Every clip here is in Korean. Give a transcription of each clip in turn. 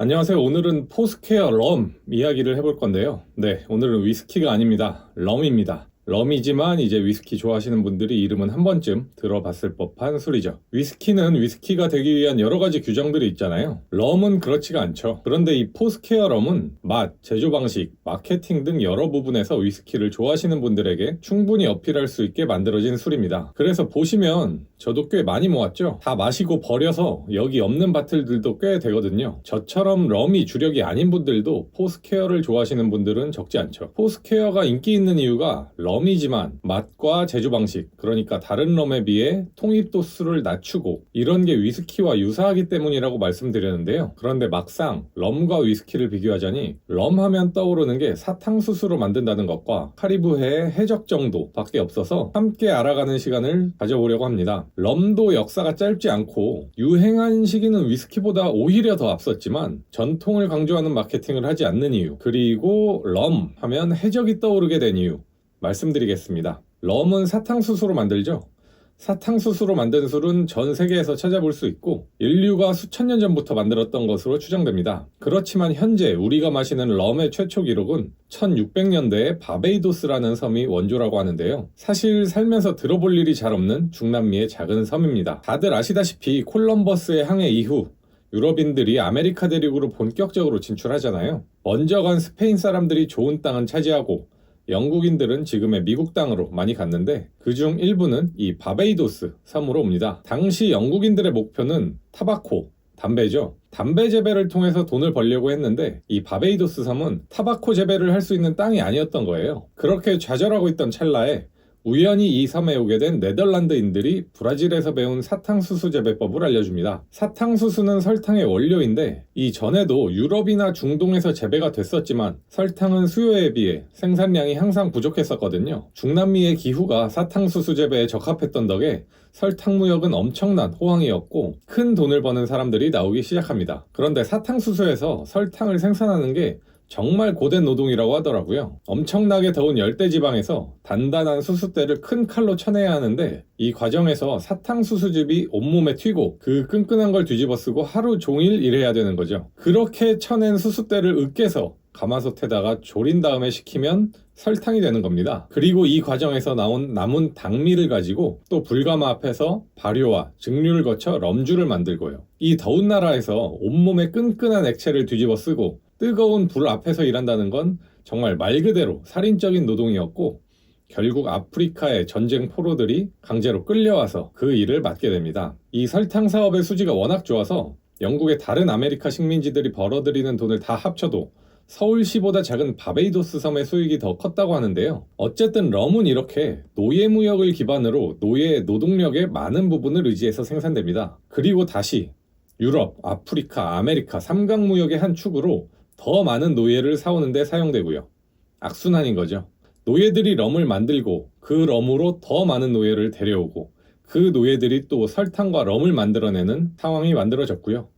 안녕하세요. 오늘은 포스케어 럼 이야기를 해볼 건데요. 네, 오늘은 위스키가 아닙니다. 럼입니다. 럼이지만 이제 위스키 좋아하시는 분들이 이름은 한 번쯤 들어봤을 법한 술이죠. 위스키는 위스키가 되기 위한 여러 가지 규정들이 있잖아요. 럼은 그렇지가 않죠. 그런데 이 포스케어 럼은 맛, 제조 방식, 마케팅 등 여러 부분에서 위스키를 좋아하시는 분들에게 충분히 어필할 수 있게 만들어진 술입니다. 그래서 보시면 저도 꽤 많이 모았죠. 다 마시고 버려서 여기 없는 바틀들도 꽤 되거든요. 저처럼 럼이 주력이 아닌 분들도 포스케어를 좋아하시는 분들은 적지 않죠. 포스케어가 인기 있는 이유가 럼 이지만 맛과 제조 방식, 그러니까 다른 럼에 비해 통입 도수를 낮추고 이런 게 위스키와 유사하기 때문이라고 말씀드렸는데요. 그런데 막상 럼과 위스키를 비교하자니 럼 하면 떠오르는 게 사탕수수로 만든다는 것과 카리브해의 해적 정도 밖에 없어서 함께 알아가는 시간을 가져보려고 합니다. 럼도 역사가 짧지 않고 유행한 시기는 위스키보다 오히려 더 앞섰지만 전통을 강조하는 마케팅을 하지 않는 이유 그리고 럼 하면 해적이 떠오르게 된 이유 말씀드리겠습니다. 럼은 사탕수수로 만들죠. 사탕수수로 만든 술은 전 세계에서 찾아볼 수 있고 인류가 수천 년 전부터 만들었던 것으로 추정됩니다. 그렇지만 현재 우리가 마시는 럼의 최초 기록은 1600년대에 바베이도스라는 섬이 원조라고 하는데요. 사실 살면서 들어볼 일이 잘 없는 중남미의 작은 섬입니다. 다들 아시다시피 콜럼버스의 항해 이후 유럽인들이 아메리카 대륙으로 본격적으로 진출하잖아요. 먼저 간 스페인 사람들이 좋은 땅은 차지하고 영국인들은 지금의 미국 땅으로 많이 갔는데 그중 일부는 이 바베이도스 섬으로 옵니다. 당시 영국인들의 목표는 타바코, 담배죠. 담배 재배를 통해서 돈을 벌려고 했는데 이 바베이도스 섬은 타바코 재배를 할 수 있는 땅이 아니었던 거예요. 그렇게 좌절하고 있던 찰나에 우연히 이 섬에 오게 된 네덜란드인들이 브라질에서 배운 사탕수수 재배법을 알려줍니다. 사탕수수는 설탕의 원료인데 이 전에도 유럽이나 중동에서 재배가 됐었지만 설탕은 수요에 비해 생산량이 항상 부족했었거든요. 중남미의 기후가 사탕수수 재배에 적합했던 덕에 설탕 무역은 엄청난 호황이었고 큰 돈을 버는 사람들이 나오기 시작합니다. 그런데 사탕수수에서 설탕을 생산하는 게 정말 고된 노동이라고 하더라고요. 엄청나게 더운 열대 지방에서 단단한 수수대를 큰 칼로 쳐내야 하는데 이 과정에서 사탕수수즙이 온몸에 튀고 그 끈끈한 걸 뒤집어 쓰고 하루 종일 일해야 되는 거죠. 그렇게 쳐낸 수수대를 으깨서 가마솥에다가 졸인 다음에 식히면 설탕이 되는 겁니다. 그리고 이 과정에서 나온 남은 당미를 가지고 또 불가마 앞에서 발효와 증류를 거쳐 럼주를 만들고요. 이 더운 나라에서 온몸에 끈끈한 액체를 뒤집어 쓰고 뜨거운 불 앞에서 일한다는 건 정말 말 그대로 살인적인 노동이었고 결국 아프리카의 전쟁 포로들이 강제로 끌려와서 그 일을 맡게 됩니다. 이 설탕 사업의 수지가 워낙 좋아서 영국의 다른 아메리카 식민지들이 벌어들이는 돈을 다 합쳐도 서울시보다 작은 바베이도스 섬의 수익이 더 컸다고 하는데요. 어쨌든 럼은 이렇게 노예 무역을 기반으로 노예 노동력의 많은 부분을 의지해서 생산됩니다. 그리고 다시 유럽, 아프리카, 아메리카 삼각 무역의 한 축으로 더 많은 노예를 사오는데 사용되고요. 악순환인 거죠. 노예들이 럼을 만들고 그 럼으로 더 많은 노예를 데려오고 그 노예들이 또 설탕과 럼을 만들어내는 상황이 만들어졌고요.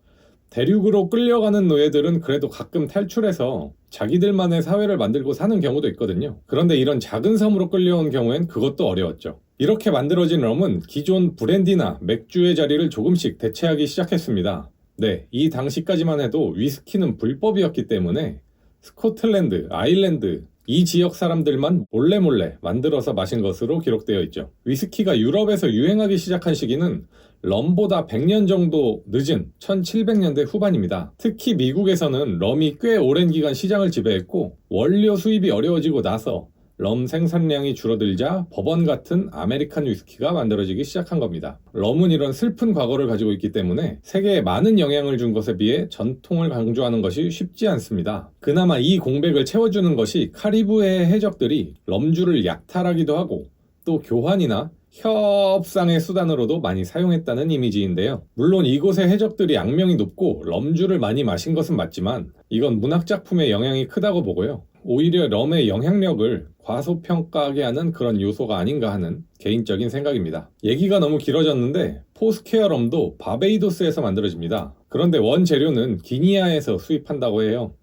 대륙으로 끌려가는 노예들은 그래도 가끔 탈출해서 자기들만의 사회를 만들고 사는 경우도 있거든요. 그런데 이런 작은 섬으로 끌려온 경우엔 그것도 어려웠죠. 이렇게 만들어진 럼은 기존 브랜디나 맥주의 자리를 조금씩 대체하기 시작했습니다. 네, 이 당시까지만 해도 위스키는 불법이었기 때문에 스코틀랜드, 아일랜드, 이 지역 사람들만 몰래 몰래 만들어서 마신 것으로 기록되어 있죠. 위스키가 유럽에서 유행하기 시작한 시기는 럼보다 100년 정도 늦은 1700년대 후반입니다. 특히 미국에서는 럼이 꽤 오랜 기간 시장을 지배했고 원료 수입이 어려워지고 나서 럼 생산량이 줄어들자 법원 같은 아메리칸 위스키가 만들어지기 시작한 겁니다. 럼은 이런 슬픈 과거를 가지고 있기 때문에 세계에 많은 영향을 준 것에 비해 전통을 강조하는 것이 쉽지 않습니다. 그나마 이 공백을 채워주는 것이 카리브해의 해적들이 럼주를 약탈하기도 하고 또 교환이나 협상의 수단으로도 많이 사용했다는 이미지인데요. 물론 이곳의 해적들이 악명이 높고 럼주를 많이 마신 것은 맞지만 이건 문학작품의 영향이 크다고 보고요. 오히려 럼의 영향력을 과소평가하게 하는 그런 요소가 아닌가 하는 개인적인 생각입니다. 얘기가 너무 길어졌는데 포스케어 럼도 바베이도스에서 만들어집니다. 그런데 원재료는 기니아에서 수입한다고 해요.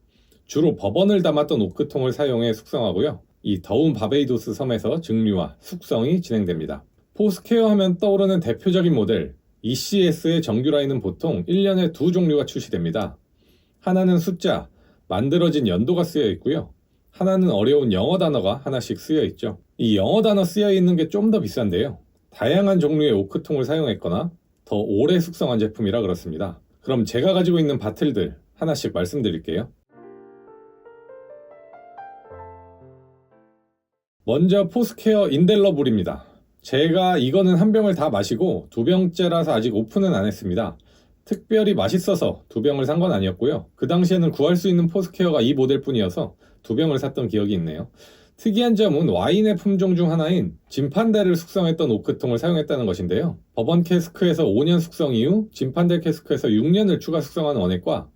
주로 버번을 담았던 오크통을 사용해 숙성하고요. 이 더운 바베이도스 섬에서 증류와 숙성이 진행됩니다. 포스케어 하면 떠오르는 대표적인 모델 ECS의 정규 라인은 보통 1년에 두 종류가 출시됩니다. 하나는 숫자, 만들어진 연도가 쓰여 있고요. 하나는 어려운 영어 단어가 하나씩 쓰여 있죠. 이 영어 단어 쓰여 있는 게 좀 더 비싼데요. 다양한 종류의 오크통을 사용했거나 더 오래 숙성한 제품이라 그렇습니다. 그럼 제가 가지고 있는 바틀들 하나씩 말씀드릴게요. 먼저 포스케어 인델러블입니다. 제가 이거는 한 병을 다 마시고 두 병째라서 아직 오픈은 안 했습니다. 특별히 맛있어서 두 병을 산 건 아니었고요. 그 당시에는 구할 수 있는 포스케어가 이 모델뿐이어서 두 병을 샀던 기억이 있네요. 특이한 점은 와인의 품종 중 하나인 진판대를 숙성했던 오크통을 사용했다는 것인데요. 버번 캐스크에서 5년 숙성 이후 진판대 캐스크에서 6년을 추가 숙성한 원액과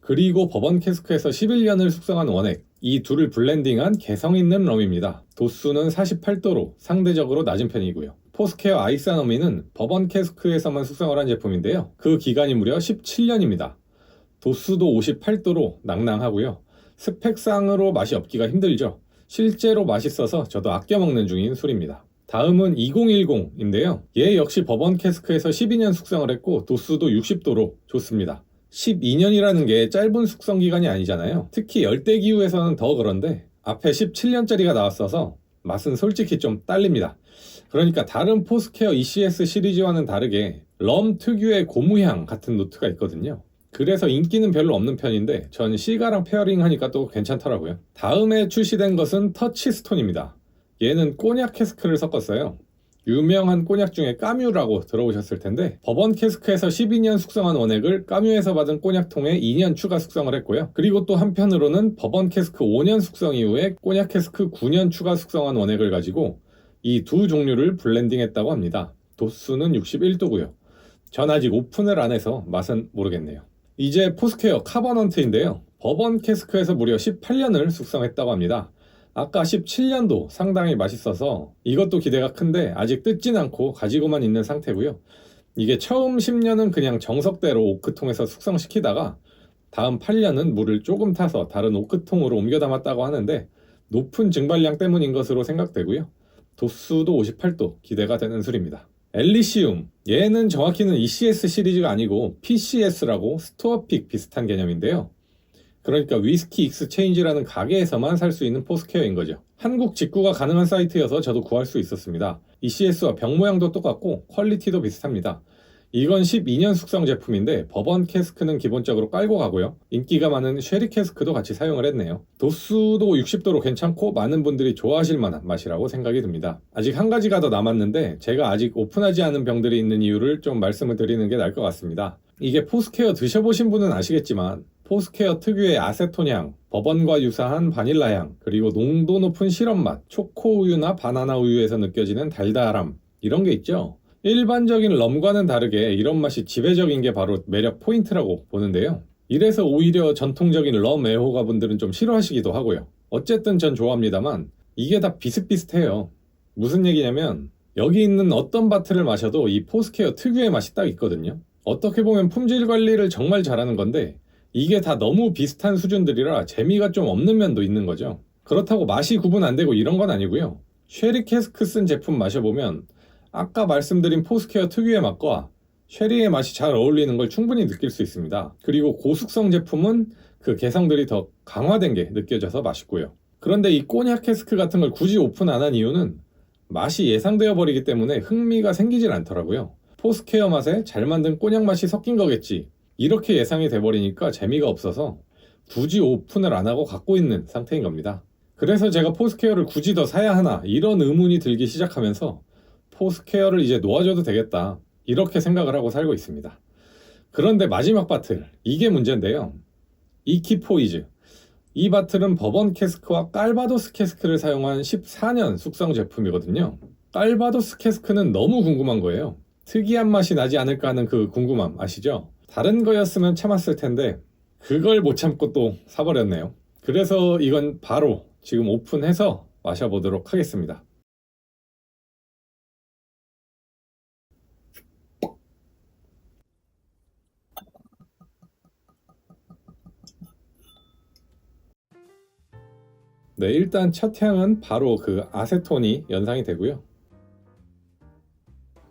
그리고 버번 캐스크에서 11년을 숙성한 원액 이 둘을 블렌딩한 개성 있는 럼입니다. 도수는 48도로 상대적으로 낮은 편이고요. 포스케어 아이사노미는 버번 캐스크에서만 숙성을 한 제품인데요. 그 기간이 무려 17년입니다. 도수도 58도로 낭낭하고요. 스펙상으로 맛이 없기가 힘들죠. 실제로 맛있어서 저도 아껴 먹는 중인 술입니다. 다음은 2010인데요. 얘 역시 버번 캐스크에서 12년 숙성을 했고 도수도 60도로 좋습니다. 12년이라는 게 짧은 숙성 기간이 아니잖아요. 특히 열대 기후에서는 더 그런데 앞에 17년짜리가 나왔어서 맛은 솔직히 좀 딸립니다. 그러니까 다른 포스케어 ECS 시리즈와는 다르게 럼 특유의 고무향 같은 노트가 있거든요. 그래서 인기는 별로 없는 편인데 전 시가랑 페어링 하니까 또 괜찮더라고요. 다음에 출시된 것은 터치스톤입니다. 얘는 꼬냑 캐스크를 섞었어요. 유명한 꼬냑 중에 까뮤라고 들어보셨을 텐데 버번 캐스크에서 12년 숙성한 원액을 까뮤에서 받은 꼬냑통에 2년 추가 숙성을 했고요. 그리고 또 한편으로는 버번 캐스크 5년 숙성 이후에 꼬냑 캐스크 9년 추가 숙성한 원액을 가지고 이 두 종류를 블렌딩했다고 합니다. 도수는 61도고요. 전 아직 오픈을 안 해서 맛은 모르겠네요. 이제 포스케어 카버넌트인데요. 버번 캐스크에서 무려 18년을 숙성했다고 합니다. 아까 17년도 상당히 맛있어서 이것도 기대가 큰데 아직 뜯진 않고 가지고만 있는 상태고요. 이게 처음 10년은 그냥 정석대로 오크통에서 숙성시키다가 다음 8년은 물을 조금 타서 다른 오크통으로 옮겨 담았다고 하는데 높은 증발량 때문인 것으로 생각되고요. 도수도 58도 기대가 되는 술입니다. 엘리시움 얘는 정확히는 ECS 시리즈가 아니고 PCS라고 스토어픽 비슷한 개념인데요. 그러니까 위스키 익스체인지라는 가게에서만 살 수 있는 포스케어인 거죠. 한국 직구가 가능한 사이트여서 저도 구할 수 있었습니다. ECS와 병 모양도 똑같고 퀄리티도 비슷합니다. 이건 12년 숙성 제품인데 버번 캐스크는 기본적으로 깔고 가고요. 인기가 많은 쉐리 캐스크도 같이 사용을 했네요. 도수도 60도로 괜찮고 많은 분들이 좋아하실 만한 맛이라고 생각이 듭니다. 아직 한 가지가 더 남았는데 제가 아직 오픈하지 않은 병들이 있는 이유를 좀 말씀을 드리는 게 나을 것 같습니다. 이게 포스케어 드셔보신 분은 아시겠지만 포스케어 특유의 아세톤향, 버번과 유사한 바닐라향, 그리고 농도 높은 시럽맛, 초코 우유나 바나나 우유에서 느껴지는 달달함 이런 게 있죠. 일반적인 럼과는 다르게 이런 맛이 지배적인 게 바로 매력 포인트라고 보는데요. 이래서 오히려 전통적인 럼 애호가 분들은 좀 싫어하시기도 하고요. 어쨌든 전 좋아합니다만 이게 다 비슷비슷해요. 무슨 얘기냐면 여기 있는 어떤 바트를 마셔도 이 포스케어 특유의 맛이 딱 있거든요. 어떻게 보면 품질 관리를 정말 잘하는 건데 이게 다 너무 비슷한 수준들이라 재미가 좀 없는 면도 있는 거죠. 그렇다고 맛이 구분 안 되고 이런 건 아니고요. 쉐리 캐스크 쓴 제품 마셔보면 아까 말씀드린 포스케어 특유의 맛과 쉐리의 맛이 잘 어울리는 걸 충분히 느낄 수 있습니다. 그리고 고숙성 제품은 그 개성들이 더 강화된 게 느껴져서 맛있고요. 그런데 이 꼬냑 캐스크 같은 걸 굳이 오픈 안 한 이유는 맛이 예상되어 버리기 때문에 흥미가 생기질 않더라고요. 포스케어 맛에 잘 만든 꼬냑 맛이 섞인 거겠지. 이렇게 예상이 돼버리니까 재미가 없어서 굳이 오픈을 안 하고 갖고 있는 상태인 겁니다. 그래서 제가 포스케어를 굳이 더 사야 하나 이런 의문이 들기 시작하면서 포스케어를 이제 놓아줘도 되겠다. 이렇게 생각을 하고 살고 있습니다. 그런데 마지막 바틀, 이게 문제인데요. 이키포이즈. 이 바틀은 버번 캐스크와 깔바도스 캐스크를 사용한 14년 숙성 제품이거든요. 깔바도스 캐스크는 너무 궁금한 거예요. 특이한 맛이 나지 않을까 하는 그 궁금함 아시죠? 다른 거였으면 참았을 텐데 그걸 못 참고 또 사버렸네요. 그래서 이건 바로 지금 오픈해서 마셔보도록 하겠습니다. 네, 일단 첫 향은 바로 그 아세톤이 연상이 되고요.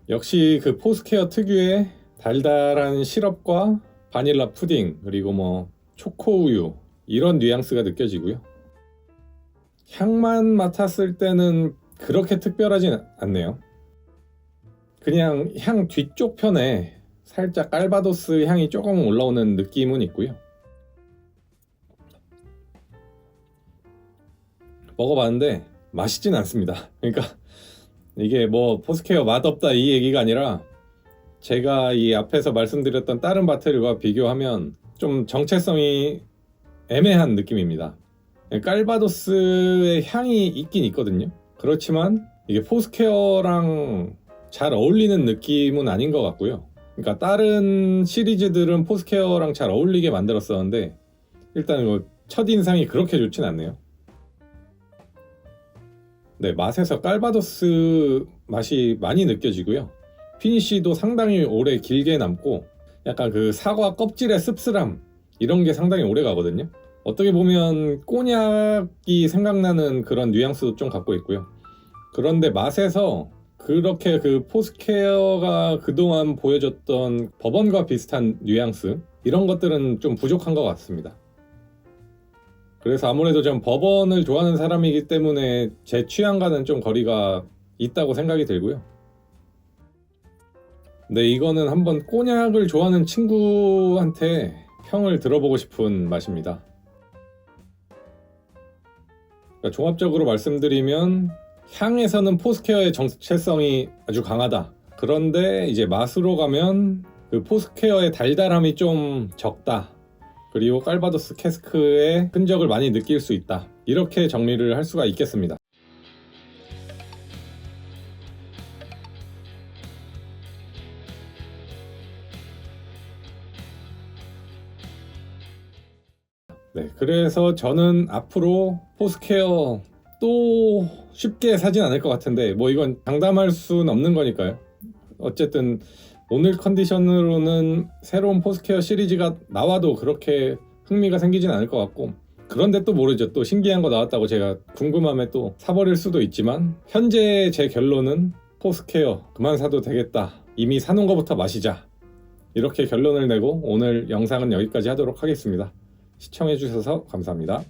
역시 그 포스케어 특유의 달달한 시럽과 바닐라 푸딩 그리고 뭐 초코우유 이런 뉘앙스가 느껴지고요. 향만 맡았을 때는 그렇게 특별하진 않네요. 그냥 향 뒤쪽 편에 살짝 깔바도스 향이 조금 올라오는 느낌은 있고요. 먹어봤는데 맛있진 않습니다. 그러니까 이게 뭐 포스케어 맛없다 이 얘기가 아니라 제가 이 앞에서 말씀드렸던 다른 바테리와 비교하면 좀 정체성이 애매한 느낌입니다. 깔바도스의 향이 있긴 있거든요. 그렇지만 이게 포스케어랑 잘 어울리는 느낌은 아닌 것 같고요. 그러니까 다른 시리즈들은 포스케어랑 잘 어울리게 만들었었는데 일단 이거 첫인상이 그렇게 좋진 않네요. 네, 맛에서 깔바도스 맛이 많이 느껴지고요. 피니쉬도 상당히 오래 길게 남고 약간 그 사과 껍질의 씁쓸함 이런 게 상당히 오래 가거든요. 어떻게 보면 꼬냑이 생각나는 그런 뉘앙스도 좀 갖고 있고요. 그런데 맛에서 그렇게 그 포스케어가 그동안 보여줬던 버번과 비슷한 뉘앙스 이런 것들은 좀 부족한 것 같습니다. 그래서 아무래도 좀 버번을 좋아하는 사람이기 때문에 제 취향과는 좀 거리가 있다고 생각이 들고요. 네, 이거는 한번 꼬냑을 좋아하는 친구한테 평을 들어보고 싶은 맛입니다. 그러니까 종합적으로 말씀드리면 향에서는 포스케어의 정체성이 아주 강하다. 그런데 이제 맛으로 가면 그 포스케어의 달달함이 좀 적다. 그리고 깔바도스 캐스크의 흔적을 많이 느낄 수 있다. 이렇게 정리를 할 수가 있겠습니다. 네, 그래서 저는 앞으로 포스케어 또 쉽게 사진 않을 것 같은데 뭐 이건 장담할 수는 없는 거니까요. 어쨌든 오늘 컨디션으로는 새로운 포스케어 시리즈가 나와도 그렇게 흥미가 생기진 않을 것 같고 그런데 또 모르죠. 또 신기한 거 나왔다고 제가 궁금함에 또 사버릴 수도 있지만 현재 제 결론은 포스케어 그만 사도 되겠다. 이미 사놓은 거부터 마시자. 이렇게 결론을 내고 오늘 영상은 여기까지 하도록 하겠습니다. 시청해주셔서 감사합니다.